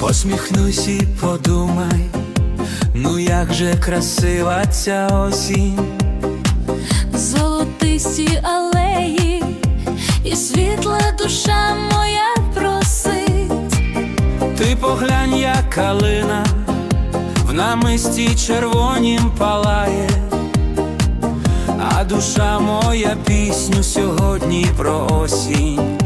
Посміхнусь і подумай, ну як же красива ця осінь. золотисті алеї, і світла душа моя просить. Ти поглянь, як калина в намисті червонім палає, а душа моя пісню сьогодні про осінь.